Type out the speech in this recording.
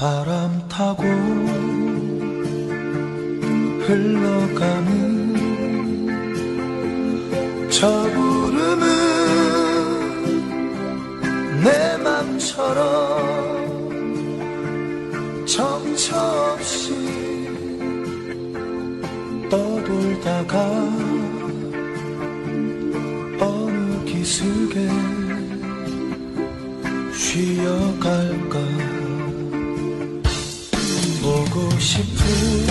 바람 타고 흘러가는 저 구름은 내 맘처럼 정처 없이 떠돌다가 어느 기슭에 쉬어갈까 싶은